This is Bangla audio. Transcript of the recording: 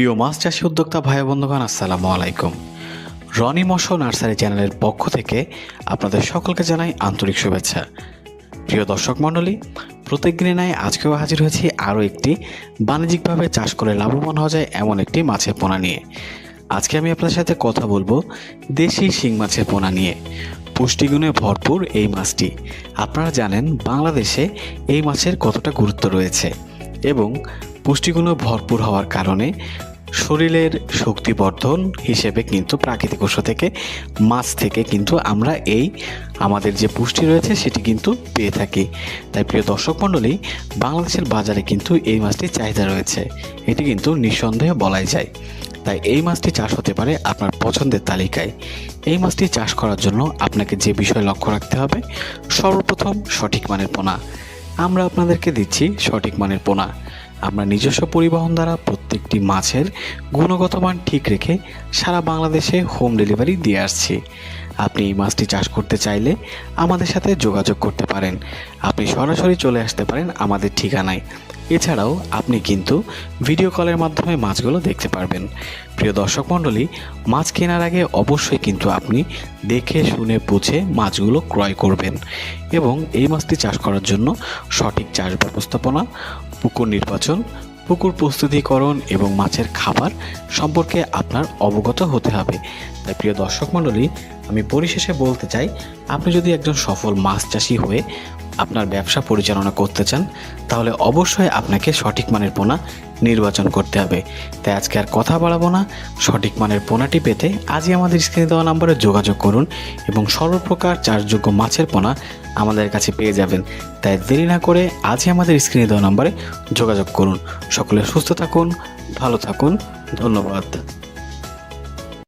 প্রিয় মাছ চাষি উদ্যোক্তা ভাই বন্ধুগণ, আসসালামু আলাইকুম। রনি মশো নার্সারি চ্যানেলের পক্ষ থেকে আপনাদের সকলকে জানাই আন্তরিক শুভেচ্ছা। প্রিয় দর্শক মণ্ডলী, প্রত্যেক দিনে নাই আজকেও হাজির হয়েছি আরও একটি বাণিজ্যিকভাবে চাষ করে লাভবান হওয়া যায় এমন একটি মাছের পোনা নিয়ে। আজকে আমি আপনাদের সাথে কথা বলব দেশি শিং মাছের পোনা নিয়ে। পুষ্টিগুণে ভরপুর এই মাছটি। আপনারা জানেন, বাংলাদেশে এই মাছের কতটা গুরুত্ব রয়েছে এবং পুষ্টিগুণে ভরপুর হওয়ার কারণে শরীরের শক্তিবর্ধন হিসেবে কিন্তু প্রাকৃতিক উৎস থেকে, মাছ থেকে কিন্তু আমরা এই আমাদের যে পুষ্টি রয়েছে সেটি কিন্তু পেয়ে থাকি। তাই প্রিয় দর্শক মণ্ডলী, বাংলাদেশের বাজারে কিন্তু এই মাছটির চাহিদা রয়েছে। এটি কিন্তু নিঃসন্দেহে বলাই যায়। তাই এই মাছটি চাষ হতে পারে আপনার পছন্দের তালিকায়। এই মাছটি চাষ করার জন্য আপনাকে যে বিষয় লক্ষ্য রাখতে হবে, সর্বপ্রথম সঠিক মানের পোনা। আমরা আপনাদেরকে দিচ্ছি সঠিক মানের পোনা। আমরা নিজস্ব পরিবহন দ্বারা প্রত্যেকটি মাছের গুণগত মান ঠিক রেখে সারা বাংলাদেশে হোম ডেলিভারি দিয়ে আসছি। আপনি এই মাছটি চাষ করতে চাইলে আমাদের সাথে যোগাযোগ করতে পারেন। আপনি সরাসরি চলে আসতে পারেন আমাদের ঠিকানায়। এছাড়াও আপনি কিন্তু ভিডিও কলের মাধ্যমে মাছগুলো দেখতে পারবেন। প্রিয় দর্শক মণ্ডলী, মাছ কেনার আগে অবশ্যই কিন্তু আপনি দেখে, শুনে, বুঝে মাছগুলো ক্রয় করবেন এবং এই মাছটি চাষ করার জন্য সঠিক চাষ ব্যবস্থাপনা, পুকুর নির্বাচন, পুকুর প্রস্তুতিকরণ এবং মাছের খাবার সম্পর্কে আপনার অবগত হতে হবে। তাই প্রিয় দর্শক মণ্ডলী, আমি পরিশেষে বলতে চাই, আপনি যদি একজন সফল মাছ চাষি হয়ে আপনার ব্যবসা পরিচালনা করতে চান, তাহলে অবশ্যই আপনাকে সঠিক মানের পোনা নির্বাচন করতে হবে। তাই আজকে আর কথা বাড়াবো না, সঠিক মানের পোনাটি পেতে আজই আমাদের স্ক্রিনে দেওয়া নাম্বারে যোগাযোগ করুন এবং সর্বপ্রকার চার্জযোগ্য মাছের পোনা আমাদের কাছে পেয়ে যাবেন। তাই দেরি না করে আজই আমাদের স্ক্রিনে দেওয়া নাম্বারে যোগাযোগ করুন। সকলে সুস্থ থাকুন, ভালো থাকুন, ধন্যবাদ।